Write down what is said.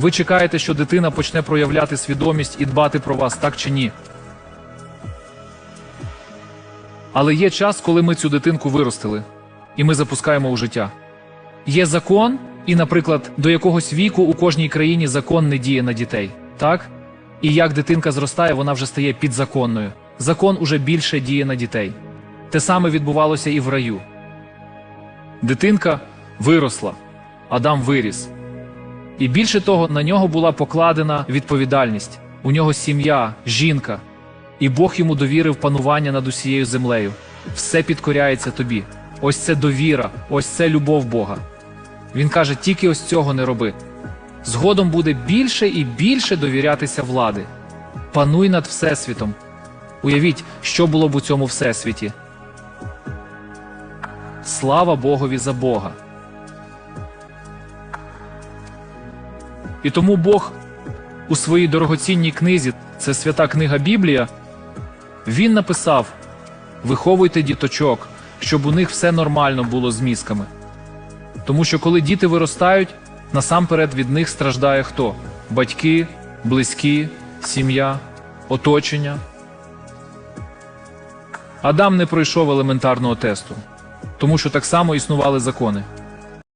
Ви чекаєте, що дитина почне проявляти свідомість і дбати про вас, так чи ні? Але є час, коли ми цю дитинку виростили, і ми запускаємо у життя. Є закон, і, наприклад, до якогось віку у кожній країні закон не діє на дітей, так? І як дитинка зростає, вона вже стає підзаконною. Закон уже більше діє на дітей. Те саме відбувалося і в раю. Дитинка виросла, Адам виріс. І більше того, на нього була покладена відповідальність. У нього сім'я, жінка. І Бог йому довірив панування над усією землею. Все підкоряється тобі. Ось це довіра, ось це любов Бога. Він каже: тільки ось цього не роби. Згодом буде більше і більше довірятися влади. Пануй над Всесвітом. Уявіть, що було б у цьому всесвіті. Слава Богові за Бога. І тому Бог у своїй дорогоцінній книзі, це свята книга Біблія, він написав: виховуйте діточок, щоб у них все нормально було з мізками. Тому що коли діти виростають, насамперед від них страждає хто? Батьки, близькі, сім'я, оточення. Адам не пройшов елементарного тесту, тому що так само існували закони.